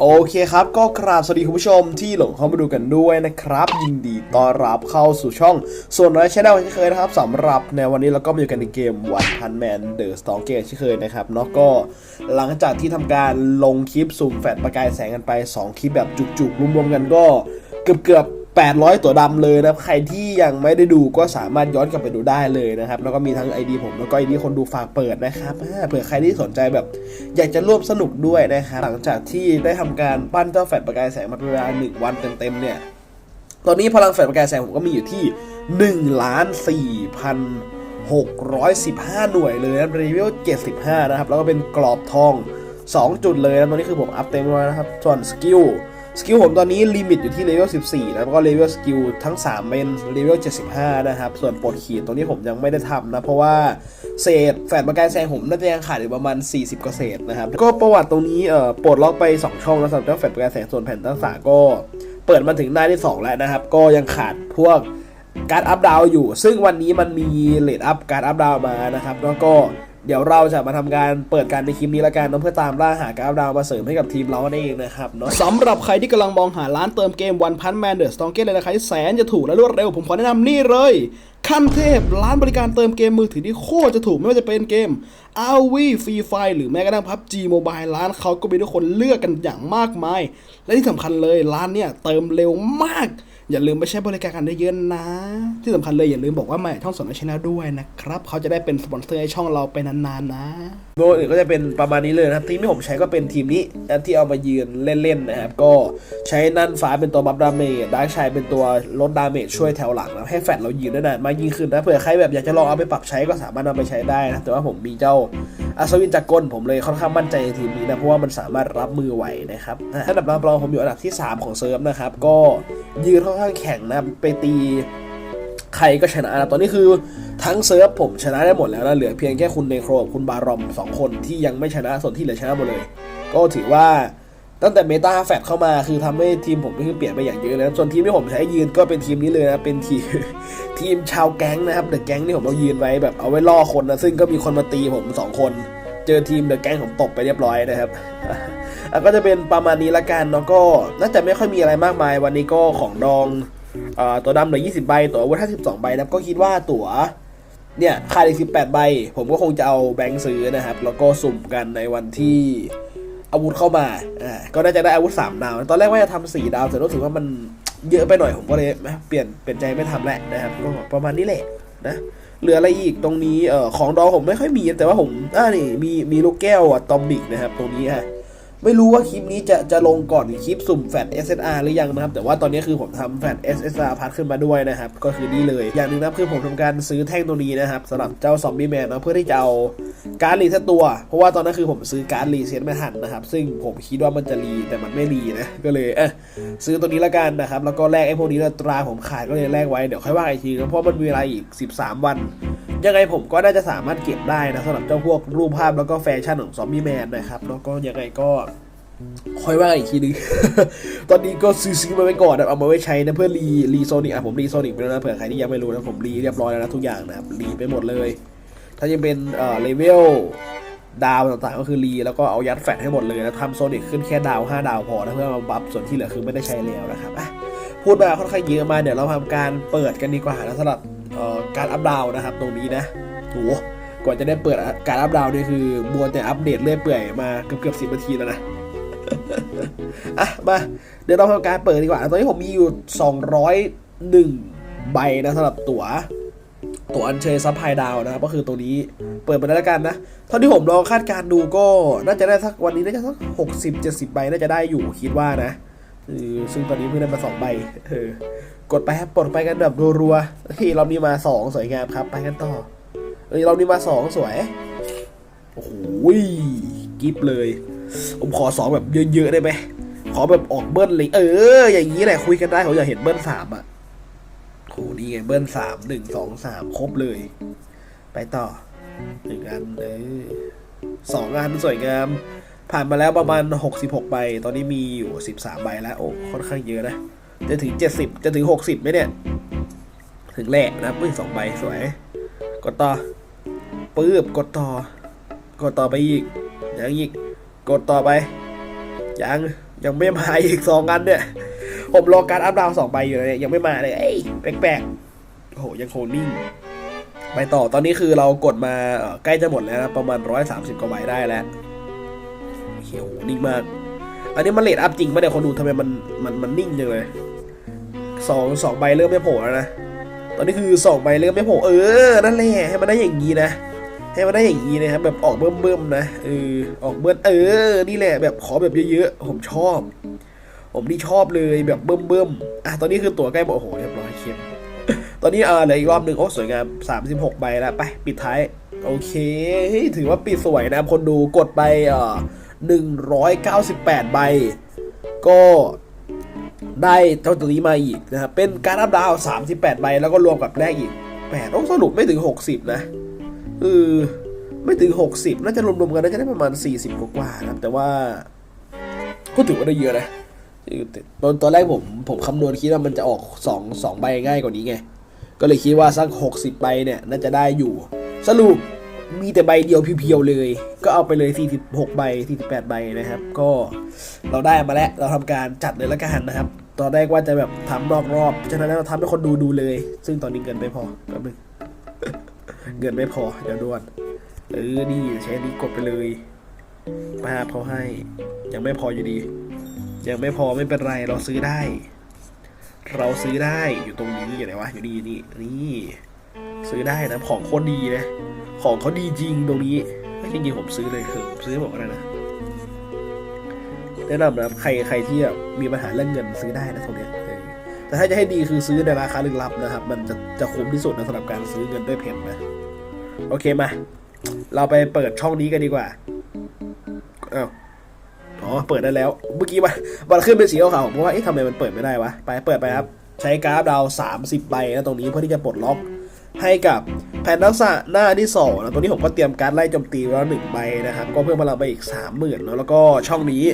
โอเคครับ ก็กราบสวัสดีคุณผู้ชมที่หลงเข้ามาดูกันด้วยนะครับ ยินดีต้อนรับเข้าสู่ช่อง ส่วนน้อยชแนลเช่นเคยนะครับสำหรับในวันนี้เราก็มาอยู่กันในเกมวันพันแมนเดอะสตองเกตเช่นเคยนะครับเนาะก็หลังจากที่ทำการลงคลิปสุ่มแฟดประกายแสงกันไป 2 คลิปแบบจุกๆรวมๆกันก็เกือบเกือบๆ 800 ตัวดำเลยนะครับ ใครที่ยังไม่ได้ดูก็สามารถย้อนกลับไปดูได้เลยนะครับ แล้วก็มีทั้ง ID ผมแล้วก็ ID คนดูฝากเปิดนะครับเผื่อใครที่สนใจแบบ อยากจะร่วมสนุกด้วยนะครับ หลังจากที่ได้ทำการปั้นเจ้าแฟลชประกายแสงมาเป็นเวลาหนึ่งวันเต็มๆเนี่ย ตอนนี้พลังแฟลชประกายแสงผมก็มีอยู่ที่1ล้าน4พัน615 หน่วยเลยนะรีวิว75 นะครับ แล้วก็เป็นกรอบทอง 2 จุดเลยนะตอนนี้คือผมอัพเต็มแล้วนะครับ ส่วนสกิล สกิลผมตอนนี้ลิมิตอยู่ที่เลเวล 14 นะแล้วก็เลเวลสกิลทั้ง 3 เป็นเลเวล 75 นะครับ ส่วนปลดขีดตรงนี้ผมยังไม่ได้ทำนะ เพราะว่าเศษแฟดประกายแสงผมน่าจะยังขาดอยู่ประมาณ 40กว่าเศษนะครับ ก็ประวัติตรงนี้เอ่อปลดล็อกไป 2 ช่องแล้วสำหรับเจ้าแฟดประกายแสงส่วนแผ่นตั้งสาก็เปิดมาถึงหน้าที่ 2 แล้วนะครับ ก็ยังขาดพวกการอัพดาวอยู่ ซึ่งวันนี้มันมีเลดอัพการอัพดาวมานะครับ แล้วก็ เดี๋ยวเราจะมาทำการเปิดการในคลิปนี้ละกันเนาะเพื่อตามล่าหาการอัพดาวมาเสริมให้กับทีมเราเองนะครับเนาะสำหรับใครที่กำลังมองหาร้านเติมเกมวันพันแมนเดอร์สตองเกตเลยนะใครแสนจะถูกและรวดเร็ว ผมขอแนะนำนี่เลย ขั้นเทพร้านบริการเติมเกมมือถือที่โคตรจะถูกไม่ว่าจะเป็นเกม RV Free Fire หรือแม้กระทั่ง PUBG Mobile ร้านเขาก็มีทุกคนเลือกกันอย่างมากมาย และที่สำคัญเลยร้านเนี่ยเติมเร็วมาก อย่าลืมไปใช้บริการกันได้เยอะนะ ที่สำคัญเลยอย่าลืมบอกว่ามาช่องสอนชแนลด้วยนะครับเขาจะได้เป็นสปอนเซอร์ให้ช่องเราไปนานๆนะโดยอื่นก็จะเป็นประมาณนี้เลยนะครับทีมที่ผมใช้ก็เป็นทีมนี้ที่เอามายืนเล่นๆนะครับก็ใช้นั่นฟ้าเป็นตัวบัฟดาเมจดาร์กชัยเป็นตัวลดดาเมจช่วยแถวหลังนะให้แฟดเรายืนได้นานมากยิ่งขึ้นนะเผื่อใครแบบอยากจะลองเอาไปปรับใช้ก็สามารถนำไปใช้ได้นะแต่ว่าผมมีเจ้า อัศวินจากกลผมเลยค่อนข้างมั่นใจในทีมนี้นะเพราะว่ามันสามารถรับมือไหวนะครับอันดับรองผมอยู่อันดับที่ 3 ของเซิร์ฟนะครับก็ยืนค่อนข้างแข็งนะไปตีใครก็ชนะนะตอนนี้คือทั้งเซิร์ฟผมชนะได้หมดแล้วนะเหลือเพียงแค่คุณเนโครกับคุณบารอมสองคนที่ยังไม่ชนะส่วนที่เหลือชนะหมดเลย ก็ถือว่า ตั้งแต่เมตาแฟดเข้ามาคือทำให้ทีมผมนี่คือเปลี่ยนไปอย่างเยอะเลยนะส่วนทีมที่ผมใช้ยืนก็เป็นทีมนี้เลยนะเป็นทีมทีมชาวแก๊งนะครับเดอะแก๊งที่ผมเอายืนไว้แบบเอาไว้ล่อคนนะซึ่งก็มีคนมาตีผมสองคน เจอทีมเดอะแก๊งผมตบไปเรียบร้อยนะครับอะก็จะเป็นประมาณนี้ละกันเนาะก็น่าจะไม่ค่อยมีอะไรมากมาย วันนี้ก็ของดองอตัวดำเหลือ 20 ใบ ตัวอาวุธ52 ใบนะครับก็คิดว่าตั๋วเนี่ยขาดอีก 18 ใบ ผมก็คงจะเอาแบงค์ซื้อนะครับ แล้วก็สุ่มกันในวันที่ อาวุธเข้ามาอ่าก็น่าจะได้อาวุธ3ดาว ตอนแรกว่าจะทำ4ดาว แต่รู้สึกว่ามันเยอะไปหน่อยผมก็เลยเปลี่ยนเปลี่ยนใจไม่ทำแหละนะครับก็ประมาณนี้แหละนะเหลืออะไรอีกตรงนี้เอ่อของดองผมไม่ค่อยมีแต่ว่าผมอ่านี่มีมีลูกแก้วอะตอมบิกนะครับตรงนี้ฮะ ไม่รู้ว่าคลิปนี้จะจะลงก่อนคลิปสุ่มแฟด SSR หรือยังนะครับ แต่ว่าตอนนี้คือผมทำแฟด SSR พัดขึ้นมาด้วยนะครับ ก็คือนี่เลย อย่างหนึ่งนะคือผมทำการซื้อแท่งตรงนี้นะครับสำหรับเจ้าซอมบี้แมนนะเพื่อที่จะเอาการ์ดรีเซ็ตตัว เพราะว่าตอนนั้นคือผมซื้อการ์ดรีเซ็ตไม่ทันนะครับ ซึ่งผมคิดว่ามันจะรีแต่มันไม่รีนะก็เลยเออซื้อตัวนี้ละกันนะครับแล้วก็แลกไอ้พวกนี้ตราผมขาดก็เลยแลกไว้เดี๋ยวค่อยว่าอีกทีนะเพราะมันมีเวลาอีก 13 วัน ยังไงผมก็น่าจะสามารถเก็บได้นะสำหรับเจ้าพวกรูปภาพแล้วก็แฟชั่นของซอมบี้แมนนะครับแล้วก็ยังไงก็ค่อยว่ากันอีกทีนึง ตอนนี้ก็ซื้อซื้อมาไว้ก่อนนะเอามาไว้ใช้นะเพื่อรีรีโซนิกอะผมรีโซนิกไปแล้วนะเผื่อใครที่ยังไม่รู้นะผมรีเรียบร้อยแล้วนะทุกอย่างนะครับรีไปหมดเลย ถ้ายังเป็นเอ่อเลเวลดาวต่างๆก็คือรีแล้วก็เอายัดแฟตให้หมดเลยนะทำโซนิกขึ้นแค่ดาว 5 ดาวพอนะเพื่อมาบัฟส่วนที่เหลือคือไม่ได้ใช้แล้วนะครับพูดมาค่อนข้างเยอะมาเดี๋ยวเราทำการเปิดกันดีกว่านะสำหรับ การอัพดาวนะครับ ตรงนี้นะโหกว่าจะได้เปิดการอัพดาวนี่คือมัวแต่อัปเดตเรื่อยเปื่อยมาเกือบเกือบสิบนาทีแล้วนะอะมาเดี๋ยวเราทำการเปิดดีกว่าตอนนี้ผมมีอยู่ 201 ใบนะสำหรับตั๋วตั๋วอัญเชิญซับไพดาวนะครับก็คือตัวนี้เปิดได้แล้วกันนะเท่าที่ผมลองคาดการดูก็น่าจะได้สักวันนี้น่าจะสักหกสิบเจ็ดสิบใบน่าจะได้อยู่คิดว่านะ ซึ่งตอนนี้เพิ่งได้มาสองใบเออกดไปครับกดไปกันแบบรัวๆเฮ้ยรอบนี้มาสองสวยงามครับ ไปกันต่อเอ้ยรอบนี้มาสองสวย โอ้โหกิฟเลย ผมขอสองแบบเยอะๆได้ไหมขอแบบออกเบิ้ลเลยเออ อย่างนี้แหละคุยกันได้ผมอยากเห็นเบิ้ลสามอะโหนี่ไงเบิ้ลสามหนึ่งสองสามครบเลย ไปต่อหนึ่งอันเออสองอันสวยงาม ผ่านมาแล้วประมาณหกสิบหกใบ ตอนนี้มีอยู่สิบสามใบแล้ว โอ้ค่อนข้างเยอะนะ จะถึงเจ็ดสิบจะถึงหกสิบไหมเนี่ย ถึงแหละนะปื้สองใบสวย กดต่อปื้บกดต่อ กดต่อไปอีก ยังอีก กดต่อไป ยัง ยังไม่มาอีกสองอันเนี่ย ผมรอการอัพดาวสองใบอยู่เลยเนี่ย ยังไม่มาเลยเอ้ยแปลกๆโอ้โห ยังโคนิ่งไปต่อตอนนี้คือเรากดมาใกล้จะหมดแล้วนะประมาณ 130 กว่าใบได้แล้ว โหนิ่งมาก อันนี้มันเลดอัพจริงปะเนี่ยคนดูทำไมมันมันมันนิ่งจังเลยสองสองใบเริ่มไม่โผล่แล้วนะ ตอนนี้คือสองใบเริ่มไม่โผล่เออ นั่นแหละให้มันได้อย่างนี้นะ ให้มันได้อย่างนี้นะครับแบบออกเบิ่มๆนะเออออกเบิ่มเออ นี่แหละแบบขอแบบเยอะๆผมชอบ ผมนี่ชอบเลยแบบเบิ่มๆอะตอนนี้คือตัวใกล้บอกโอ้โหเรียบร้อยเข้มตอนนี้เออเหลืออีกรอบหนึ่งโอ้สวยงาม36 ใบแล้วไปปิดท้าย โอเคถือว่าปิดสวยนะคนดูกดไปเอ่อ 198 ใบ ก็ได้เท่าตัวนี้มาอีกนะครับ เป็นการอัพดาว 38 ใบ แล้วก็รวมกับแรกอีก8โอ้สรุปไม่ถึง 60 นะเออไม่ถึง 60 น่าจะรวมๆกันน่าจะได้ประมาณ 40 กว่าๆนะแต่ว่า ก็ถือว่าได้เยอะนะตอนตอนแรกผมผมคำนวณคิดว่ามันจะออกสองสองใบง่ายกว่านี้ไง ก็เลยคิดว่าสักหกสิบใบเนี่ย น่าจะได้อยู่ สรุป มีแต่ใบเดียวเพียวๆเลย ก็เอาไปเลย 46 ใบ 48 ใบนะครับ ก็เราได้มาแล้ว เราทำการจัดเลยละกันนะครับ ตอนแรกว่าจะแบบทำนอกรอบฉะนั้นเราทำให้คนดูดูเลย ซึ่งตอนนี้เงินไม่พอแป๊บนึงเงินไม่พอ เดี๋ยวด่วนเออ นี่ใช้นนี้กดไปเลยป้าเขาให้ ยังไม่พออยู่ดี ยังไม่พอไม่เป็นไร เราซื้อได้ เราซื้อได้อยู่ตรงนี้อยู่ไหนวะ อยู่นี่นี่นี่ซื้อได้นะของโคตรดีนะ ของเขาดีจริงตรงนี้ไม่จริงๆผมซื้อเลยคือผมซื้อบอกอะไรนะแนะนำนะใครใครที่มีปัญหาเรื่องเงินซื้อได้นะตรงเนี้ยแต่ถ้าจะให้ดีคือซื้อในราคาลึกลับนะครับ มันจะจะคุ้มที่สุดนะสำหรับการซื้อเงินด้วยเพนนะโอเคมา เราไปเปิดช่องนี้กันดีกว่าอ้าวอ๋อเปิดได้แล้ว เมื่อกี้มันมันขึ้นเป็นสีขาวผมว่าเอ๊ะทำไมมันเปิดไม่ได้วะไปเปิดไปครับ ใช้กราฟดาวสามสิบใบนะตรงนี้เพื่อที่จะปลดล็อก ให้กับแผ่นทักษะหน้าที่2นะตรงนี้ผมก็เตรียมการไล่โจมตีแล้วหนึ่งใบนะครับ ก็เพิ่มพลังไปอีก 3 0,000เนาะแล้วก็ช่องนี้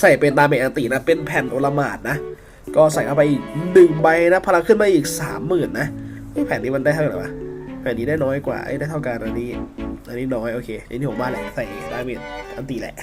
ใส่เป็นตาเมอันตินะ เป็นแผ่นโอลมาดนะ ก็ใส่เข้าไปอีกหนึ่งใบนะ พลังขึ้นมาอีก 30,000นะแผ่นนี้มันได้เท่าไหร่วะแผ่นนี้ได้น้อยกว่าได้เท่ากันอันนี้อันนี้น้อยโอเคอันนี้ผมว่าแหละใส่ดาเมจอันตีแหละ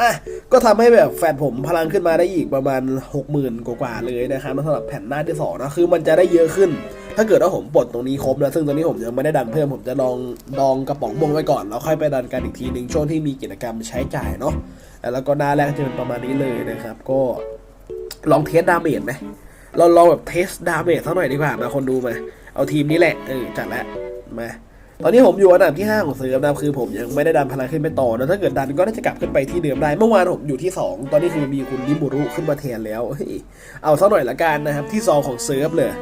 อะก็ทำให้แบบแฟนผมพลังขึ้นมาได้อีกประมาณ 60,000 กว่าๆเลยนะครับสำหรับแผ่นหน้าที่สองนะคือมันจะได้เยอะขึ้น ถ้าเกิดว่าผมปลดตรงนี้ครบนะซึ่งตอนนี้ผมยังไม่ได้ดันเพิ่มผมจะลองดองกระป๋องม่งไว้ก่อนแล้วค่อยไปดันกันอีกทีหนึ่งช่วงที่มีกิจกรรมใช้จ่ายเนาะแล้วก็หน้าแรกจะเป็นประมาณนี้เลยนะครับ ก็ลองเทสดาเมจไหมเราลองแบบเทสดาเมจสักหน่อยดีกว่ามาคนดูมาเอาทีมนี้แหละเออจัดแล้วมาตอนนี้ผมอยู่อันดับที่ 5 ของเซิร์ฟนะคือผมยังไม่ได้ดันพลังขึ้นไปต่อนะถ้าเกิดดันก็น่าจะกลับขึ้นไปที่เดิมได้ เมื่อวานผมอยู่ที่ 2 ตอนนี้คือมีคุณลิมูรุขึ้นมาแทนแล้ว เอาสักหน่อยละกันนะครับที่2ของเซิร์ฟเลย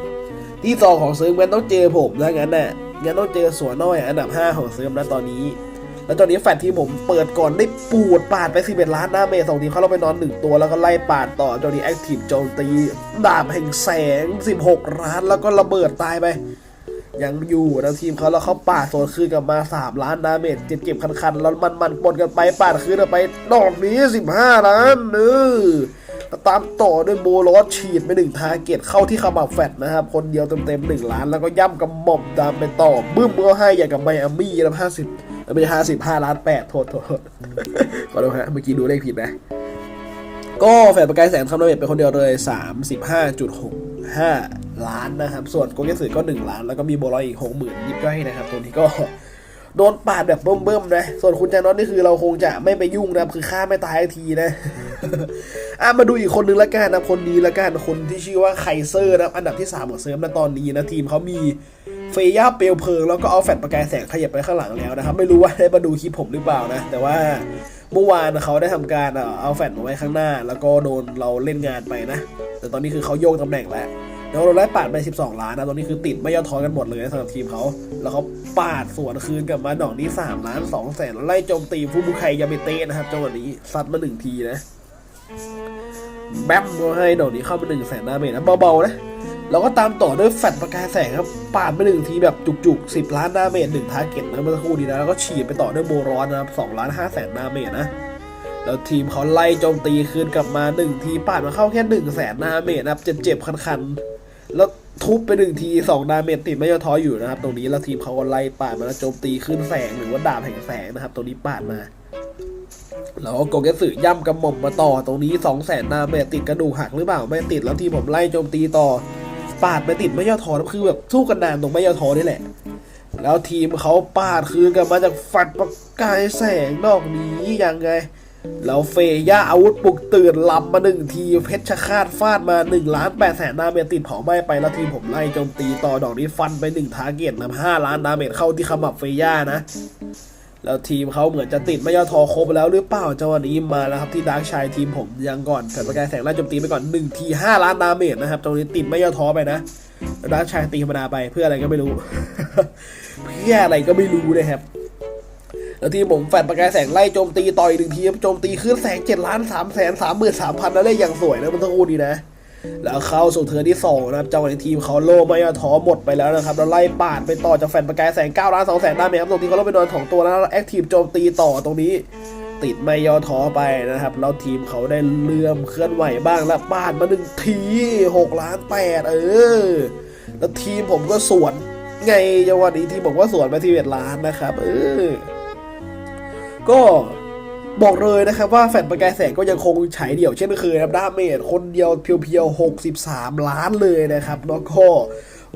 ที่สองของเซิร์ฟมันต้องเจอผมถ้างั้นน่ะงั้นต้องเจอสวนน้อยอันดับ 5 ของเซิร์ฟนะตอนนี้ แล้วตอนนี้แฟนที่ผมเปิดก่อนได้ปูดปาดไป11ล้านหน้าเมย์สองทีเขาเราไปนอนหนึ่งตัวแล้วก็ไล่ปาดต่อจนนี้แอคทีฟโจมตีดาบแห่งแสง 16ล้านแล้วก็ระเบิดตายไปยังอยู่นะทีมเขาแล้วเขาปาดโซนคืนกลับมา 3 ล้านดาเมจเจ็บเก็บคันๆแล้วมันมันๆปนกันไปปาดคืนกันไปดอกนี้ 15 ล้านเออ ตามต่อด้วยโบลอสฉีดไปหนึ่งทาเก็ตเข้าที่ขมับแฟตนะครับ คนเดียวเต็มๆหนึ่งล้าน แล้วก็ย่ำกับหม่อมตามไปต่อบึ้มก็ให้อย่างกับไมอามี่แล้วห้าสิบไม่ใช่ห้าสิบห้าล้านแปดโทษโทษขอโทษฮะเมื่อกี้ดูเลขผิดนะ ก็แฟนประกายแสงทำดาเมจเป็นคนเดียวเลย35.65ล้านนะครับ ส่วนโกเกสึก็1ล้าน แล้วก็มีโบลอยอีก60,000ยิบย่อยนะครับตัวนี้ก็ โดนปาดแบบเบิ่มๆนะส่วนคุณแจนนอนนี่คือเราคงจะไม่ไปยุ่งนะคือฆ่าไม่ตายทีนะอะมาดูอีกคนนึงละกันนะคนนี้ละกันคนที่ชื่อว่าไคเซอร์นะอันดับที่3ของเซิร์ฟนะตอนนี้นะทีมเขามีเฟย่าเปลวเพลิงแล้วก็เอาแฟลชประกายแสงขยับไปข้างหลังแล้วนะครับ ไม่รู้ว่าได้มาดูคลิปผมหรือเปล่านะ แต่ว่าเมื่อวานเขาได้ทำการเอาแฟนมาไว้ข้างหน้า แล้วก็โดนเราเล่นงานไปนะ แต่ตอนนี้คือเขาโยกตำแหน่งแล้ว แล้วเราได้ปาดไป 12 ล้านนะตอนนี้คือติดไม่ย่อท้อกันหมดเลยนะสำหรับทีมเขาแล้วเขาปาดสวนคืนกลับมาดอกนี้ 3 ล้าน2แสนไล่โจมตีฟูบุไคยาเมเตะนะครับจังหวะนี้ซัดมาหนึ่งทีนะแบมก็ให้ดอกนี้เข้ามาหนึ่งแสนดาเมจนะเบาๆนะแล้วก็ตามต่อด้วยแฟลชประกายแสงครับปาดไปหนึ่งทีแบบจุกๆ 10 ล้านดาเมจหนึ่งทาร์เก็ตนะเมื่อสักครู่นี้นะแล้วก็ฉีดไปต่อด้วยโบรอนนะครับ2ล้าน5แสนดาเมจนะแล้วทีมเขาไล่โจมตีคืนกลับมาหนึ่งทีปาดมาเข้าแค่หนึ่งแสนดาเมจนะครับเจ็บๆคันๆ แล้วทุบไปหนึ่งทีสองดาเมจติดไม่ย่อท้ออยู่นะครับ ตรงนี้แล้วทีมเขาก็ไล่ปาดมาแล้วโจมตีขึ้นแสงหรือว่าดาบแห่งแสงนะครับ ตรงนี้ปาดมา แล้วโกเกสึย่ำกระหม่อมมาต่อ ตรงนี้สองแสนนาเมจติดกระดูกหักหรือเปล่าไม่ติดแล้วทีมผมไล่โจมตีต่อปาดไปติดไม่ย่อท้อคือแบบสู้กันนานตรงไม่ย่อท้อนี่แหละ แล้วทีมเขาปาดคืนกันมาจากฝัดประกายแสงดอกนี้ยังไง แล้วเฟย่าอาวุธปลุกตื่นลำมาหนึ่งทีเพชรคาดฟาดมา1ล้าน8แสนดาเมจติดเผาไหม้ไปแล้วทีมผมไล่โจมตีต่อดอกนี้ฟันไป1ทาร์เก็ตนะ5ล้านดาเมจเข้าที่ขมับเฟย่านะ แล้วทีมเขาเหมือนจะติดไม่ยอทอครบแล้วหรือเปล่าจังหวะนี้มาแล้วครับที่ดาร์กชายทีมผมยังก่อนแผ่นประกายแสงไล่โจมตีไปก่อน1ที5ล้านดาเมจนะครับตรงนี้ติดไม่ยอทอไปนะดาร์กชายตีธรรมดาไปเพื่ออะไรก็ไม่รู้ เพื่ออะไรก็ไม่รู้นะครับ แล้วทีมผมแฟดประกายแสงไล่โจมตีต่อยหนึ่งทีโจมตีขึ้นแสงเจ็ดล้านสามแสนสามหมื่นสามพันแล้วได้อย่างสวยนะมันต้องพูดดีนะ แล้วเข้าสู่เทิร์นที่สองนะครับจังหวะนี้ทีมเขาโล่ไม่ยอท้อหมดไปแล้วนะครับแล้วไล่ปาดไปต่อจากแฟนประกายแสง9ล้าน2แสนได้ไหมครับตรงนี้เขาล่ไปโดนของตัวแล้วแอคทีฟโจมตีต่อตรงนี้ติดไม่ย่อท้อไปนะครับแล้วทีมเขาได้เลื่อมเคลื่อนไหวบ้างแล้วปาดมาหนึ่งที6ล้าน8เออ แล้วทีมผมก็สวนไงจังหวะนี้ทีมผมก็สวนไปที่เวทล้านนะครับ เออ ก็บอกเลยนะครับว่าแฟนประกายแสงก็ยังคงฉายเดี่ยวเช่นเคยนะครับดาเมจคนเดียวเพียวๆ 63 ล้านเลยนะครับแล้วก็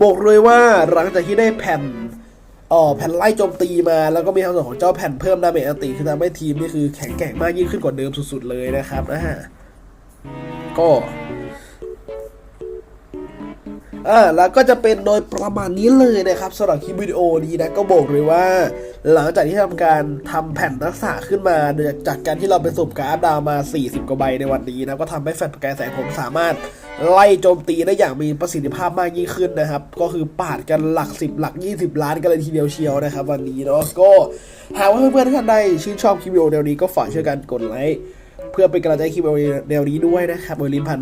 บอกเลยว่าหลังจากที่ได้แผ่นอ๋อแผ่นไล่โจมตีมาแล้วก็มีทางส่วนของเจ้าแผ่นเพิ่มดาเมจอันติคือทำให้ทีมนี่คือแข็งแกร่งมากยิ่งขึ้นกว่าเดิมสุดๆเลยนะครับนะฮะก็ อ่าแล้วก็จะเป็นโดยประมาณนี้เลยนะครับสำหรับคลิปวิดีโอนี้นะก็บอกเลยว่า หลังจากที่ทำการทำแผ่นทักษะขึ้นมาจากการที่เราไปสุ่มการ์ดดาวมา 40 กว่าใบในวันนี้นะก็ทำให้แฟนประกายแสงผมสามารถไล่โจมตีได้อย่างมีประสิทธิภาพมากยิ่งขึ้นนะครับ ก็คือปาดกันหลัก 10 หลัก 20 ล้านกันเลยทีเดียวเชียวนะครับ วันนี้เนาะก็หากว่าเพื่อนๆท่านใดชื่นชอบคลิปวิดีโอแนวนี้ก็ฝากช่วยกันกดไลค์เพื่อเป็นกำลังใจคลิปวิดีโอแนวนี้ด้วยนะครับโอลิมพัน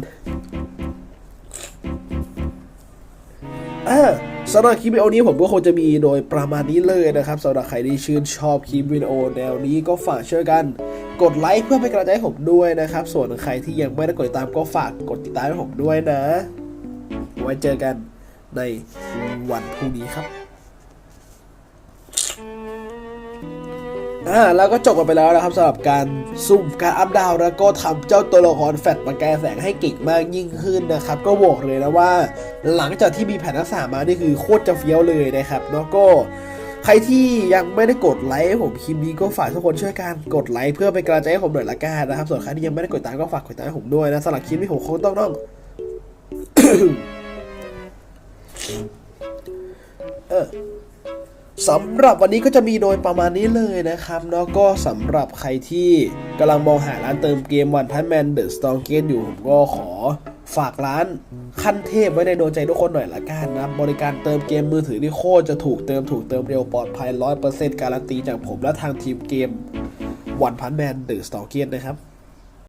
สำหรับคลิปวิดีโอนี้ผมก็คงจะมีโดยประมาณนี้เลยนะครับสำหรับใครที่ชื่นชอบคลิปวิดีโอแนวนี้ก็ฝากช่วยกันกดไลค์เพื่อเป็นกำลังใจให้ผมด้วยนะครับ ส่วนใครที่ยังไม่ได้กดติดตามก็ฝากกดติดตามให้ผมด้วยนะ ไว้เจอกันในวันพรุ่งนี้ครับ อ่าแล้วก็จบกันไปแล้วนะครับสำหรับการซุ่มการอัพดาวแล้วก็ทำเจ้าตัวละครแฟดมาแกแสงให้เก่งมากยิ่งขึ้นนะครับ ก็บอกเลยนะว่า หลังจากที่มีแผ่นทักษะมานี่คือโคตรจะเฟี้ยวเลยนะครับแล้วก็ใครที่ยังไม่ได้กดไลค์ผมคลิปนี้ก็ฝากทุกคนช่วยกันกดไลค์เพื่อเป็นกำลังใจให้ผมหน่อยละกันนะครับ ส่วนใครที่ยังไม่ได้กดตามก็ฝากกดติดตามให้ผมด้วยนะสำหรับคลิปนี้ผมคงต้องต้องเออ สำหรับวันนี้ก็จะมีโดยประมาณนี้เลยนะครับแล้วก็สำหรับใครที่กำลังมองหาร้านเติมเกมวันพันแมนเดอะสตองเกนอยู่ผมก็ขอฝากร้านขั้นเทพไว้ในดวงใจทุกคนหน่อยละกันนะบริการเติมเกมมือถือนี่โคตรจะถูกเติมถูกเติมเร็วปลอดภัย 100%การันตีจากผมและทางทีมเกมวันพันแมนเดอะสตองเกนนะครับ